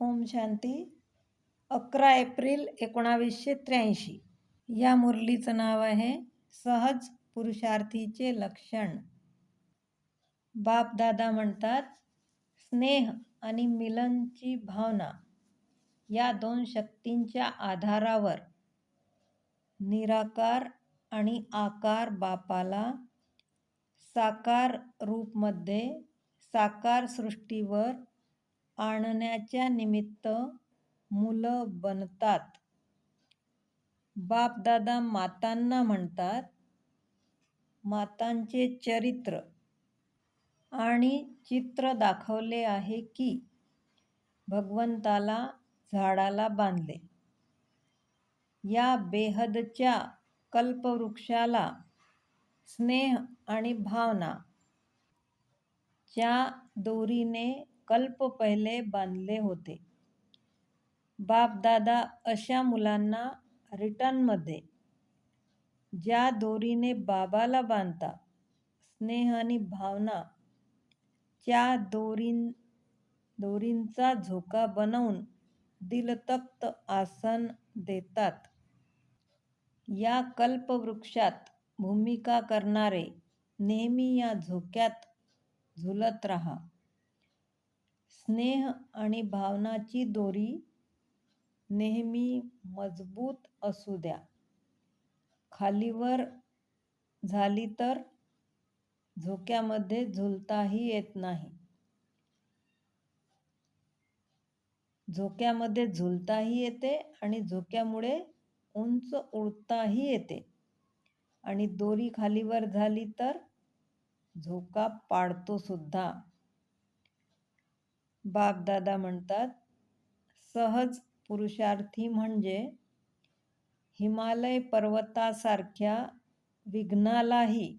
ओम शांती. अकरा एप्रिल एकोणावीसशे त्र्याऐंशी. या मुरलीचं नाव आहे सहज पुरुषार्थीचे लक्षण. बापदादा म्हणतात स्नेह आणि मिलनची भावना या दोन शक्तींच्या आधारावर निराकार आणि आकार बापाला साकार रूपमध्ये साकार सृष्टीवर आणण्याच्या निमित्त मुलं बनतात. बापदादा मातांना म्हणतात मातांचे चरित्र आणि चित्र दाखवले आहे की भगवंताला झाडाला बांधले. या बेहदच्या कल्पवृक्षाला स्नेह आणि भावना च्या दोरीने कल्प पहिले बांधले होते. बापदादा अशा मुलांना रिटर्नमध्ये ज्या दोरीने बाबाला बांधता स्नेह आणि भावना त्या दोरीं दोरींचा झोका बनवून दिलतप्त आसन देतात. या कल्पवृक्षात भूमिका करणारे नेहमी या झोक्यात झुलत राहा. स्नेह आणि भावनाची दोरी नेहमी मजबूत असू द्या. खालीवर झाली तर झोक्यामध्ये झुलताही येत नाही. झोक्यामध्ये झुलताही येते आणि झोक्यामुळे उंच उडताही येते. आणि दोरी खालीवर झाली तर झोका पाडतो सुद्धा. बापदादा म्हणतात सहज पुरुषार्थी म्हणजे हिमालय पर्वतासारख्या विघ्नालाही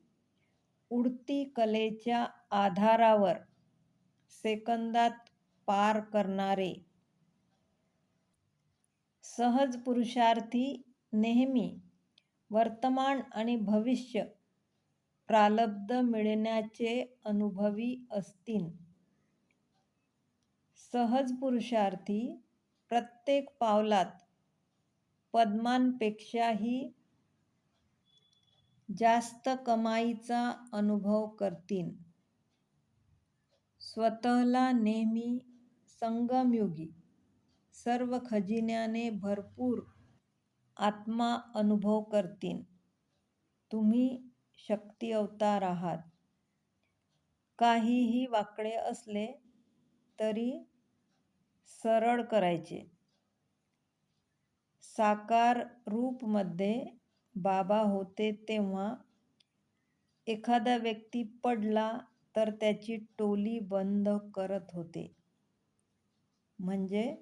उडती कलेच्या आधारावर सेकंदात पार करणारे. सहज पुरुषार्थी नेहमी वर्तमान आणि भविष्य प्रालब्ध मिळण्याचे अनुभवी असतील. सहज पुरुषार्थी प्रत्येक पावलात पद्मांपेक्षाही जास्त कमाईचा अनुभव करतील स्वतःला नेहमी संगमयुगी सर्व खजिन्याने भरपूर आत्मा अनुभव करतील तुम्ही शक्ती अवतार आहात. काहीही वाकडे असले तरी सरळ करायचे. साकार रूपमध्ये बाबा होते तेव्हा एखादा व्यक्ती पडला तर त्याची टोली बंद करत होते. म्हणजे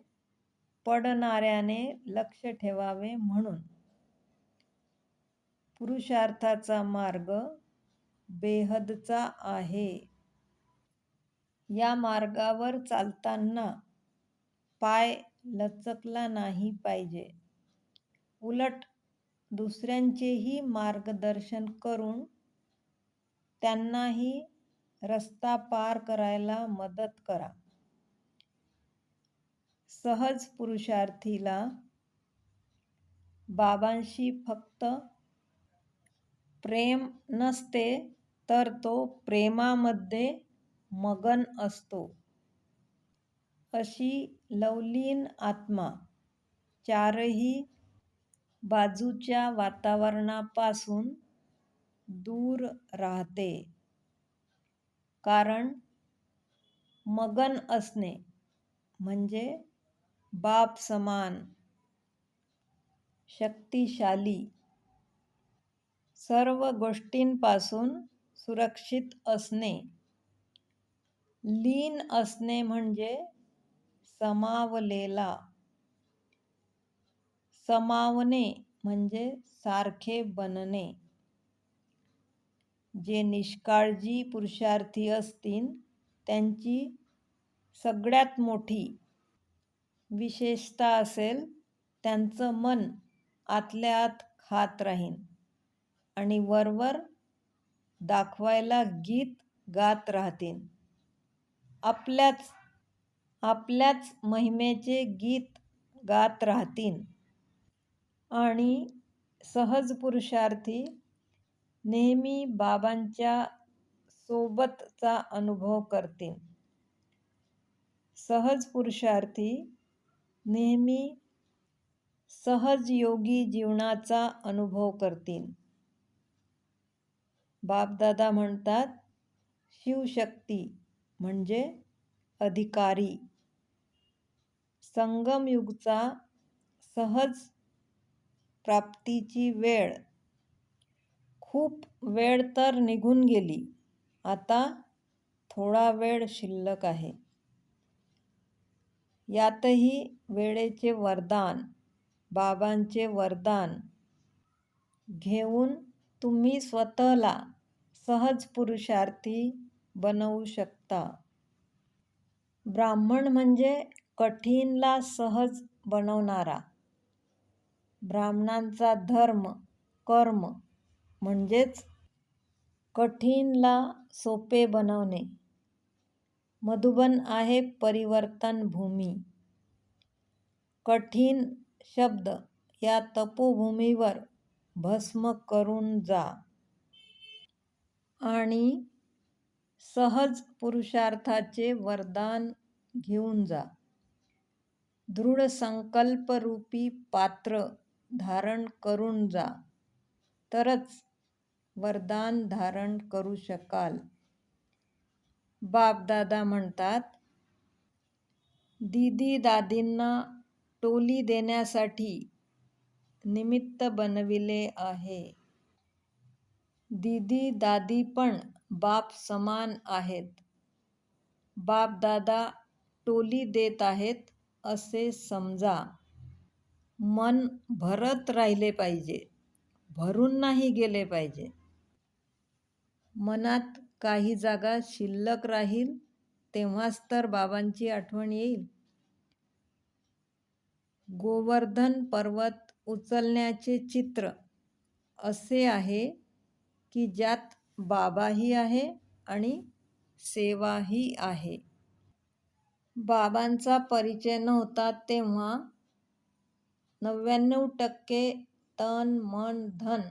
पडणाऱ्याने लक्ष ठेवावे म्हणून. पुरुषार्थाचा मार्ग बेहदचा आहे. या मार्गावर चालताना पाय लचकला नाही पाहिजे. उलट दुसऱ्यांचेही मार्गदर्शन करून त्यांनाही रस्ता पार करायला मदत करा. सहज पुरुषार्थीला बाबांशी फक्त प्रेम नसते तर तो प्रेमामध्ये मगन असतो. अशी लवलीन आत्मा चारही बाजूच्या वातावरणापासून दूर राहते. कारण मगन असणे म्हणजे बाप समान शक्तिशाली सर्व गोष्टींपासून सुरक्षित असणे. लीन असणे म्हणजे समावलेला. समावणे म्हणजे सारखे बनणे. जे निष्काळजी पुरुषार्थी असतील त्यांची सगळ्यात मोठी विशेषता असेल त्यांचं मन आतल्या आत खात राहीन आणि वरवर दाखवायला गीत गात राहतील. आपल्याच आपल्याच महिमेचे गीत गात राहतील. आणि सहज पुरुषार्थी नेहमी बाबांच्या सोबतचा अनुभव करतील. सहज पुरुषार्थी नेहमी सहजयोगी जीवनाचा अनुभव करतील. बापदादा म्हणतात शिवशक्ती म्हणजे अधिकारी. संगमयुगचा सहज प्राप्तीची वेळ. खूप वेळ तर निघून गेली. आता थोडा वेळ शिल्लक आहे. यातही वेळेचे वरदान बाबांचे वरदान. घेऊन तुम्ही स्वतःला सहज पुरुषार्थी बनवू शकता. ब्राह्मण म्हणजे कठीणला सहज बनवणारा. ब्राह्मणांचा धर्म कर्म म्हणजेच कठीणला सोपे बनवणे. मधुबन आहे परिवर्तन भूमी. कठीण शब्द या तपोभूमीवर भस्म करून जा. आणि सहज पुरुषार्थाचे वरदान घेऊन जा. दृढ संकल्परूपी पात्र धारण करून जा. तरच वरदान धारण करू शकाल. बापदादा म्हणतात दीदी दादींना टोली देण्यासाठी निमित्त बनविले आहे. दीदी दादी पण बाप समान आहेत. बापदादा टोली देत आहेत. असे समजा मन भरत राहिले पाहिजे भरून नाही गेले पाहिजे. मनात काही जागा शिल्लक राहील तेव्हाच तर बाबांची आठवण येईल. गोवर्धन पर्वत उचलण्याचे चित्र असे आहे की ज्यात बाबाही आहे आणि सेवाही आहे. बाबांचा परिचय नव्हता तेव्हा. नव्याण्णव टक्के तन मन धन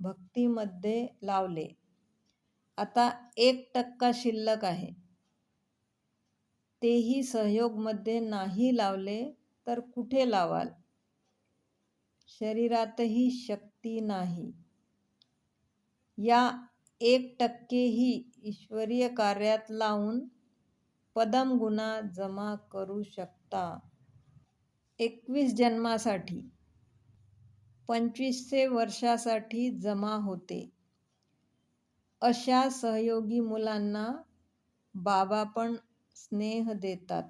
भक्तीमध्ये लावले. आता एक टक्का शिल्लक आहे. तेही सहयोगमध्ये नाही लावले तर कुठे लावाल? शरीरातही शक्ती नाही. या एक टक्केही ईश्वरीय कार्यात लावून पदमगुणा जमा करू शकता. एकवीस जन्मासाठी पंचवीसशे वर्षासाठी जमा होते. अशा सहयोगी मुलांना बाबा पण स्नेह देतात.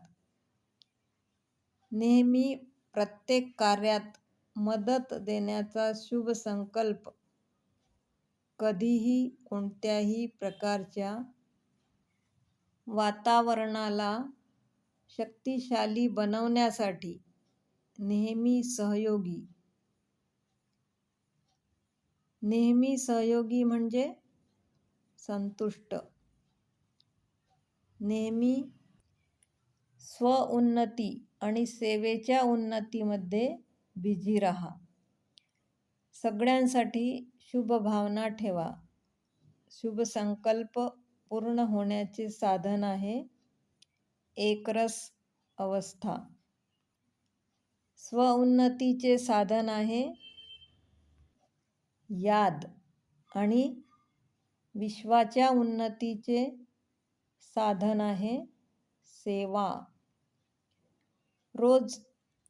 नेहमी प्रत्येक कार्यात मदत देण्याचा शुभ संकल्प कधीही कोणत्याही प्रकारच्या वातावरणाला शक्तिशाली बनवण्यासाठी नेहमी सहयोगी. नेहमी सहयोगी म्हणजे संतुष्ट. नेहमी स्वउन्नती आणि सेवेच्या उन्नतीमध्ये बिझी राहा. सगळ्यांसाठी शुभ भावना ठेवा. शुभ संकल्प पूर्ण होण्याचे साधन आहे. एकरस अवस्था. स्वउन्नतीचे साधन आहे. याद आणि विश्वाच्या उन्नतीचे साधन आहे. सेवा. रोज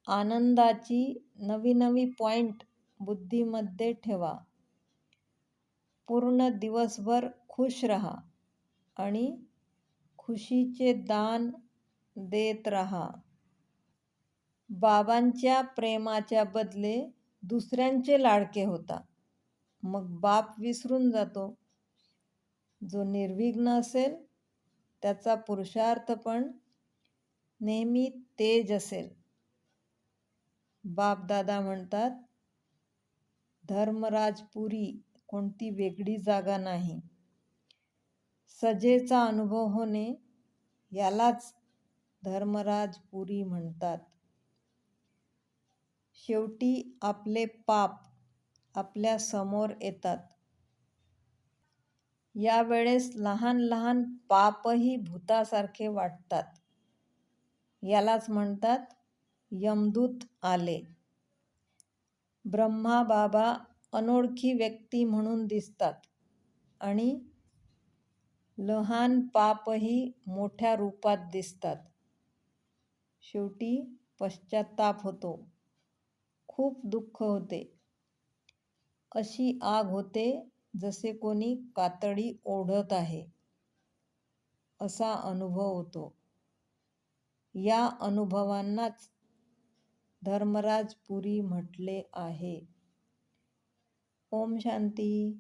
आनंदाची नवी नवी पॉईंट बुद्धीमध्ये ठेवा. पूर्ण दिवसभर खुश रहा. आणि खुशीचे दान देत राहा. बाबांच्या प्रेमाच्या बदले दुसऱ्यांचे लाडके होता. मग बाप विसरून जातो. जो निर्विघ्न असेल त्याचा पुरुषार्थ पण नेहमी तेज असेल. बापदादा म्हणतात धर्मराजपुरी कोणती वेगळी जागा नाही. सजेचा अनुभव होणे यालाच धर्मराज पुरी म्हणतात. शेवटी आपले पाप आपल्यासमोर येतात. यावेळेस लहान लहान पापही भूतासारखे वाटतात. यालाच म्हणतात यमदूत आले. ब्रह्मा बाबा अनोळखी व्यक्ती म्हणून दिसतात आणि लहान पापही मोठ्या रूपात दिसतात. शेवटी पश्चाताप होतो. खूप दुःख होते. अशी आग होते जसे कोणी कातडी ओढत आहे. असा अनुभव होतो. या अनुभवांनाच धर्मराज पुरी म्हटले आहे. ओम शांती.